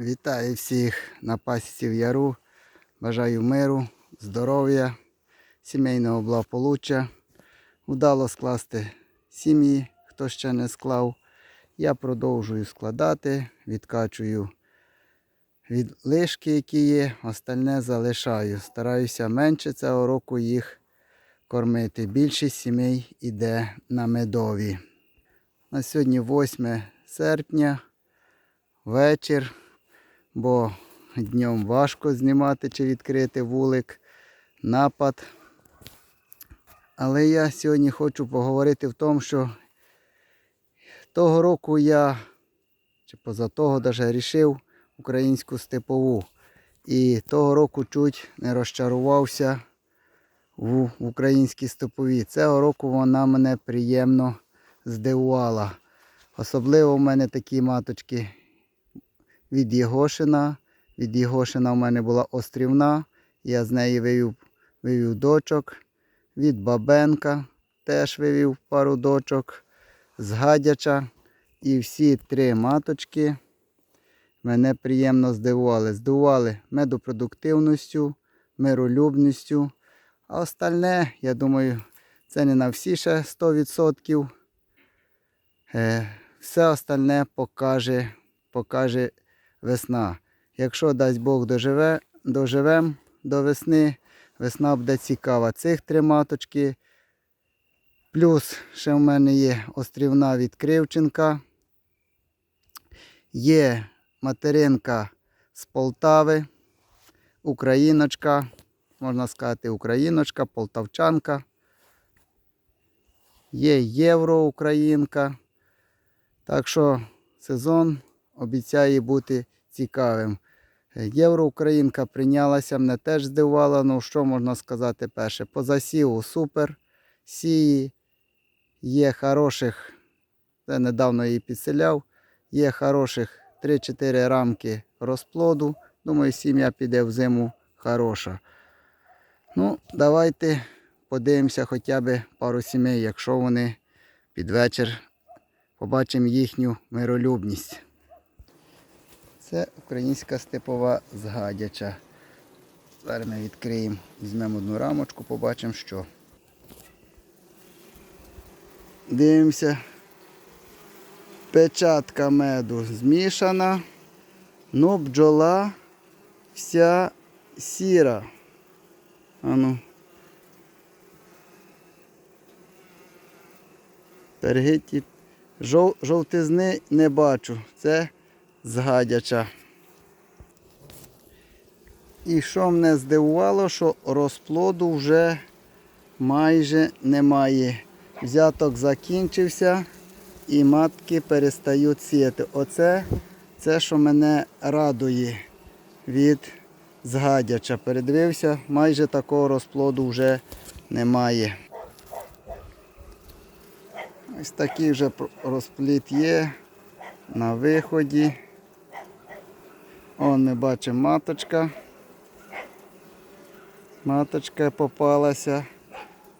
Вітаю всіх на пасіці в яру. Бажаю миру, здоров'я, сімейного благополуччя. Вдало скласти сім'ї, хто ще не склав. Я продовжую складати, відкачую від лишки, які є, остальне залишаю. Стараюся менше цього року їх кормити. Більшість сімей іде на медові. На сьогодні 8 серпня, вечір, бо днем важко знімати чи відкрити вулик, напад. Але я сьогодні хочу поговорити в тому, що того року я, чи поза того навіть рішив українську степову. І того року чуть не розчарувався в українській степовій. Цього року вона мене приємно здивувала. Особливо в мене такі маточки від Єгошина. Від Єгошина в мене була острівна. Я з неї вивів, вивів дочок. Від Бабенка теж вивів пару дочок. З Гадяча. І всі три маточки мене приємно здивували. Здивували медопродуктивністю, миролюбністю. А остальне, я думаю, це не на всі ще 100%. Е, все остальне покаже, покаже весна. Якщо дасть Бог доживе, доживем до весни, весна буде цікава. Цих три маточки. Плюс ще в мене є острівна від Кривченка. Є материнка з Полтави, Україночка, можна сказати, Україночка, Полтавчанка. Є Євроукраїнка. Так що сезон обіцяє бути цікавим. Євроукраїнка прийнялася, мене теж здивувала. Ну, що можна сказати перше? По засіву супер. Сії є хороших, це недавно її підселяв, є хороших 3-4 рамки розплоду. Думаю, сім'я піде в зиму хороша. Ну, давайте подивимося хоча б пару сімей, якщо вони під вечір побачимо їхню миролюбність. Це українська степова згадяча. Зараз ми відкриємо, візьмемо одну рамочку, побачимо що. Дивимося. Печатка меду змішана, но бджола вся сіра. Ану. Пергиті. Жов, жовтизни не бачу. Це згадяча. І що мене здивувало, що розплоду вже майже немає. Взяток закінчився і матки перестають сіяти. Оце це, що мене радує від згадяча. Передивився, майже такого розплоду вже немає. Ось такий вже розпліт є на виході. Он ми бачимо маточка. Маточка попалася.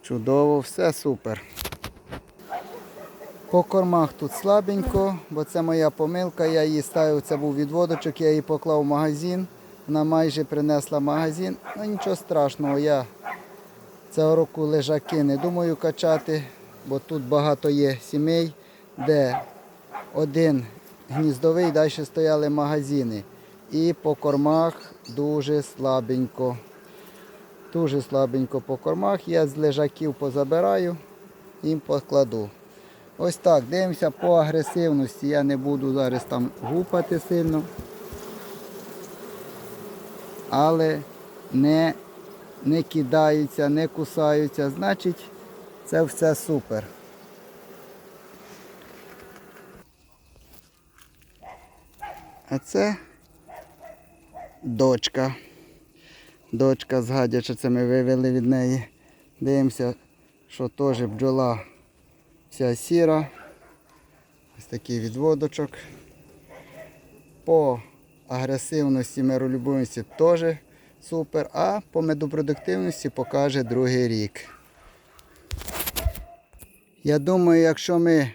Чудово, все супер. По кормах тут слабенько, бо це моя помилка. Я її ставив, це був відводочок, я її поклав в магазин. Вона майже принесла магазин. Ну нічого страшного, я цього року лежаки не думаю качати, бо тут багато є сімей, де один гніздовий, далі стояли магазини. І по кормах дуже слабенько. Дуже слабенько по кормах. Я з лежаків позабираю, їм покладу. Ось так, дивимося по агресивності. Я не буду зараз там гупати сильно. Але не, не кидаються, не кусаються. Значить, це все супер. А це дочка. Дочка згадяча, це ми вивели від неї. Дивимося, що теж бджола вся сіра. Ось такий відводочок. По агресивності, миролюбивості теж супер, а по медопродуктивності покаже другий рік. Я думаю, якщо ми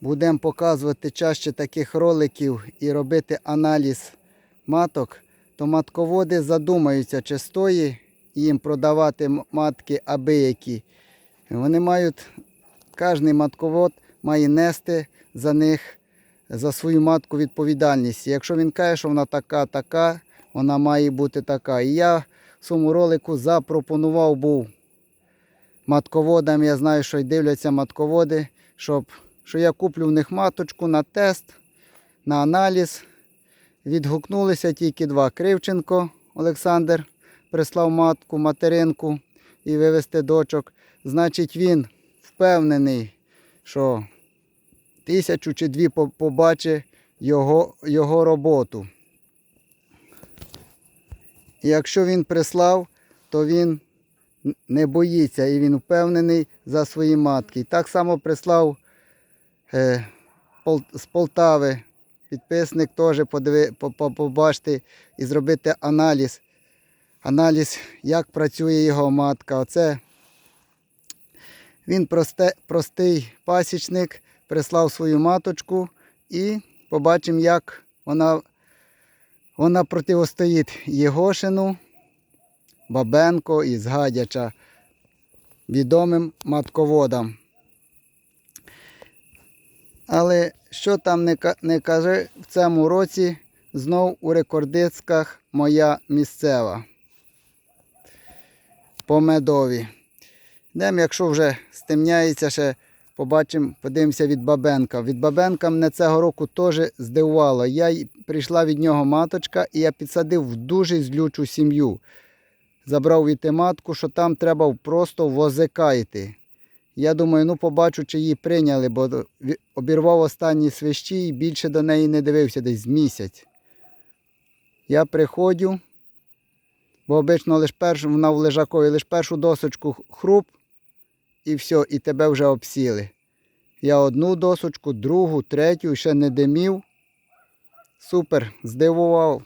будемо показувати чаще таких роликів і робити аналіз маток, то матководи задумаються, чи стоїть їм продавати матки аби які. Вони мають, кожен матковод має нести за них, за свою матку відповідальність. Якщо він каже, що вона така, така, вона має бути така. І я в своєму ролику запропонував був матководам, я знаю, що й дивляться матководи, щоб, що я куплю в них маточку на тест, на аналіз. Відгукнулися тільки два. Кривченко Олександр прислав матку, материнку і вивезти дочок. Значить, він впевнений, що тисячу чи дві по- побачить його, його роботу. Якщо він прислав, то він не боїться і він впевнений за свої матки. Так само прислав е, з Полтави підписник теж подиви, по- по- побачити і зробити аналіз. Аналіз, як працює його матка. Оце він просте, простий пасічник, прислав свою маточку і побачимо, як вона, вона протистоїть Єгошину, Бабенко і Згадяча відомим матководам. Але що там не, не каже, в цьому році знов у рекордистках моя місцева. По медові. Йдемо, якщо вже стемняється, ще побачимо, подивимося від Бабенка. Від Бабенка мене цього року теж здивувало. Я прийшла від нього маточка, і я підсадив в дуже злючу сім'ю. Забрав від матку, що там треба просто возика йти. Я думаю, ну побачу, чи її прийняли, бо обірвав останні свищі і більше до неї не дивився десь місяць. Я приходжу, бо обично лиш першу, вона в лежакові, лише першу досочку хруп, і все, і тебе вже обсіли. Я одну досочку, другу, третю, ще не димів. Супер, здивував.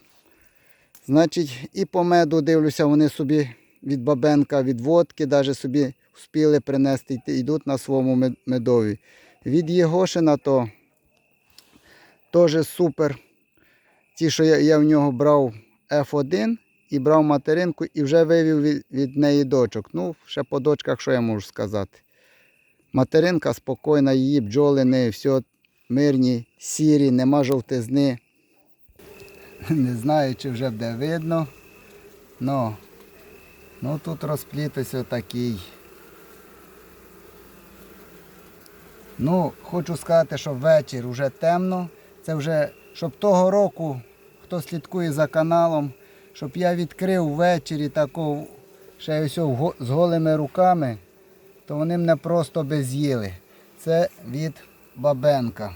Значить, і по меду дивлюся, вони собі від бабенка, від водки, навіть собі встигли принести, йдуть на своєму медові. Від Єгошина то теж супер. Ті, що я, я в нього брав F1 і брав материнку і вже вивів від, від неї дочок. Ну, ще по дочках, що я можу сказати. Материнка спокійна, її бджоли не все мирні, сірі, нема жовтизни. Не знаю, чи вже буде видно. Ну, ну тут розпліт отакий. Ну, хочу сказати, що вечір вже темно. Це вже, щоб того року, хто слідкує за каналом, щоб я відкрив ввечері таку, ще ось з голими руками, то вони мене просто би з'їли. Це від Бабенка.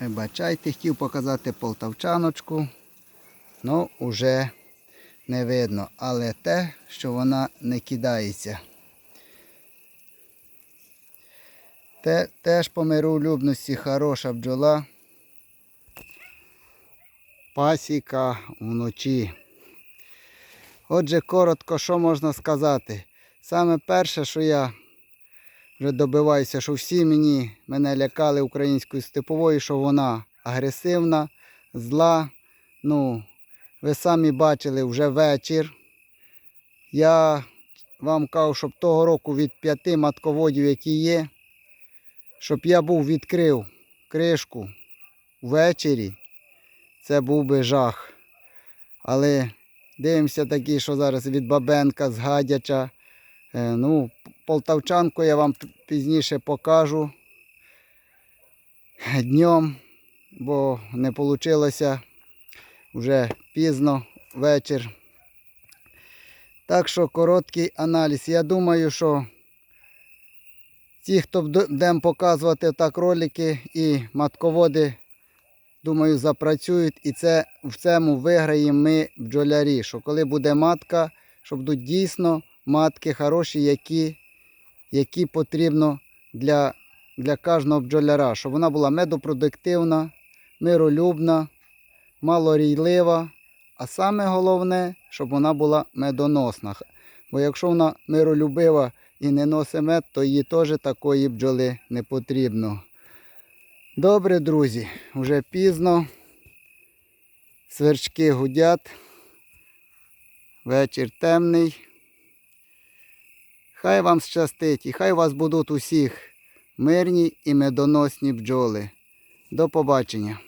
Вибачайте, хотів показати полтавчаночку. Ну, уже не видно. Але те, що вона не кидається. Те, теж по миролюбності хороша бджола. Пасіка вночі. Отже, коротко, що можна сказати? Саме перше, що я вже добиваюся, що всі мені мене лякали українською степовою, що вона агресивна, зла. Ну, ви самі бачили вже вечір. Я вам кажу, щоб того року від п'яти матководів, які є, щоб я був відкрив кришку ввечері, це був би жах. Але дивимося такі, що зараз від Бабенка, з Гадяча. Е, Ну, полтавчанку я вам пізніше покажу днем, бо не вийшло вже пізно вечір. Так що короткий аналіз. Я думаю, що ті, хто будемо показувати так ролики і матководи, думаю, запрацюють. І це в цьому виграємо ми бджолярі. Що коли буде матка, щоб будуть дійсно матки хороші, які, які потрібно для, для кожного бджоляра. Щоб вона була медопродуктивна, миролюбна, малорійлива. А саме головне, щоб вона була медоносна. Бо якщо вона миролюбива і не носить мед, то їй теж такої бджоли не потрібно. Добре, друзі, вже пізно. Сверчки гудять. Вечір темний. Хай вам щастить і хай у вас будуть усіх мирні і медоносні бджоли. До побачення.